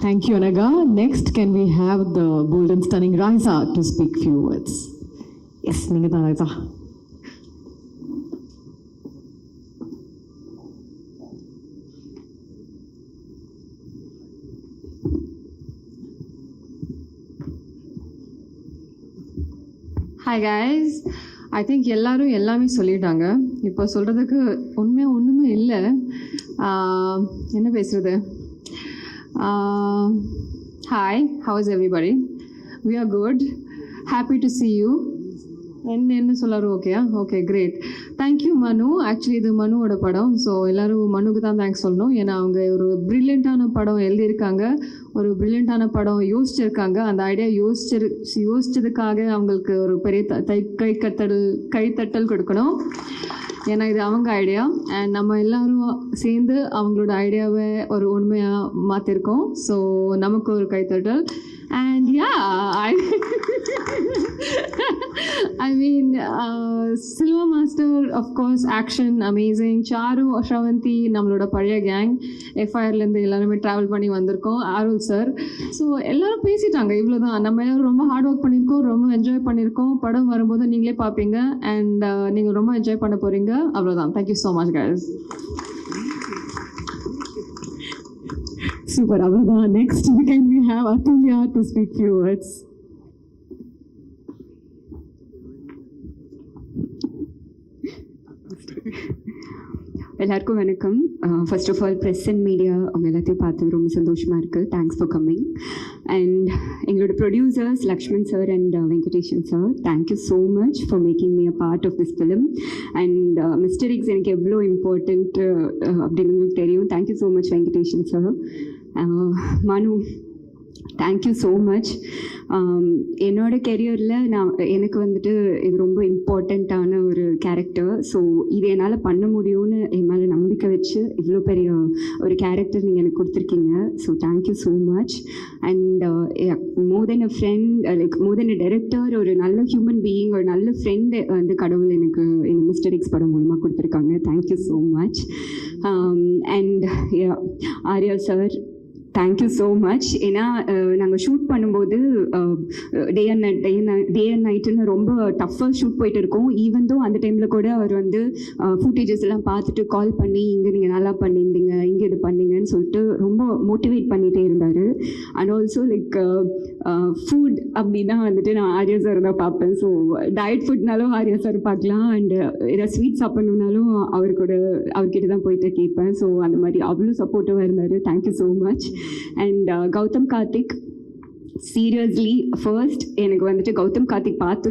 Thank you, Anaga. Next, can we have the bold and stunning Raisa to speak few words? Yes, நீங்க தான் Raisa. Hi guys I think எல்லாரும் எல்லாமே சொல்லிட்டாங்க இப்போ சொல்கிறதுக்கு உண்மையாக ஒன்றுமே இல்லை என்ன என்ன Um, uh, hi how is everybody? We are good happy to see you என்ன என்ன சொல்லாரு ஓகேயா okay great thank you Manu actually இது மனுவோட படம். ஸோ எல்லாரும் மனுக்கு தான் தேங்க்ஸ் சொல்லணும். ஏன்னா அவங்க ஒரு ப்ரில்லியண்ட்டான படம் எழுதியிருக்காங்க. ஒரு ப்ரில்லியண்ட்டான படம் யோசிச்சிருக்காங்க. அந்த ஐடியா யோசிச்சிரு யோசிச்சதுக்காக அவங்களுக்கு ஒரு பெரிய த- தை கை கத்தல் கைத்தட்டல் கொடுக்கணும். ஏன்னா இது அவங்க ஐடியா அண்ட் நம்ம எல்லாரும் சேர்ந்து அவங்களோட ஐடியாவை ஒரு உண்மையாக மாற்றிருக்கோம் ஸோ நமக்கு ஒரு கைத்தட்டல். And yeah I mean Silva master of course action amazing Charu Shavanthi நம்மளோட பழைய கேங் எஃப்ஐஆர்லேருந்து எல்லாருமே ட்ராவல் பண்ணி வந்திருக்கோம். ஆருல் சார் ஸோ எல்லாரும் பேசிட்டாங்க. இவ்வளோ தான் நம்ம எல்லாரும் ரொம்ப ஹார்ட் ஒர்க் பண்ணியிருக்கோம். ரொம்ப என்ஜாய் பண்ணியிருக்கோம். படம் வரும்போது நீங்களே பார்ப்பீங்க அண்ட் uh, நீங்கள் ரொம்ப என்ஜாய் பண்ண போகிறீங்க அவ்வளோதான் thank you so much guys. Super, அவ்வளவுதான். Next, can we have Atulya to speak few words? எல்லாருக்கும் வணக்கம். First of all press and media அவங்க எல்லாத்தையும் பார்த்து ரொம்ப சந்தோஷமாக இருக்குது தேங்க்ஸ் ஃபார் கம்மிங் அண்ட் எங்களோட producers Lakshman sir and Venkatesan sir thank you so much for making me a part of this film and mister X எனக்கு எவ்வளோ important அப்படின்னு உங்களுக்கு தெரியும். Thank you so much Venkatesan sir Manu thank you so much என்னோட கெரியரில் நான் எனக்கு வந்துட்டு இது ரொம்ப இம்பார்ட்டண்ட்டான ஒரு கேரக்டர் ஸோ இது என்னால் பண்ண முடியும்னு என் மேலே நம்பிக்கை வச்சு இவ்வளோ பெரிய ஒரு கேரக்டர் நீங்கள் எனக்கு கொடுத்துருக்கீங்க. So thank you so much and more than a friend like more than a director ஒரு நல்ல ஹியூமன் பீயிங் ஒரு நல்ல ஃப்ரெண்டு வந்து கடவுள் எனக்கு இந்த மிஸ்டர் எக்ஸ் படம் மூலமாக கொடுத்துருக்காங்க. Thank you so much and Arya sir thank you so much ஏன்னா நாங்கள் ஷூட் பண்ணும்போது day and night day day and நைட்டுன்னு ரொம்ப டஃப்பாக ஷூட் போயிட்டு இருக்கோம். ஈவன் தோ அந்த டைமில் கூட அவர் வந்து ஃபுட்டேஜஸ் எல்லாம் பார்த்துட்டு கால் பண்ணி இங்கே நீங்கள் நல்லா பண்ணியிருந்தீங்க இங்கே இது பண்ணி அப்படின்னு சொல்லிட்டு ரொம்ப மோட்டிவேட் பண்ணிகிட்டே இருந்தார். அண்ட் ஆல்சோ லைக் ஃபுட் அப்படின்னா வந்துட்டு நான் ஆர்யா சார் தான் பார்ப்பேன். ஸோ டயட் ஃபுட்னாலும் ஆர்யா சார் பார்க்கலாம். அண்ட் uh, ஏதாவது ஸ்வீட் சாப்பிட்ணுன்னாலும் அவர் கூட அவர்கிட்ட தான் போயிட்டு கேட்பேன். ஸோ அந்த மாதிரி அவ்வளோ சப்போர்ட்டிவாக இருந்தார். Thank you so much and Gautham Karthik seriously first எனக்கு வந்துட்டு கௌதம் கார்த்திக் பார்த்து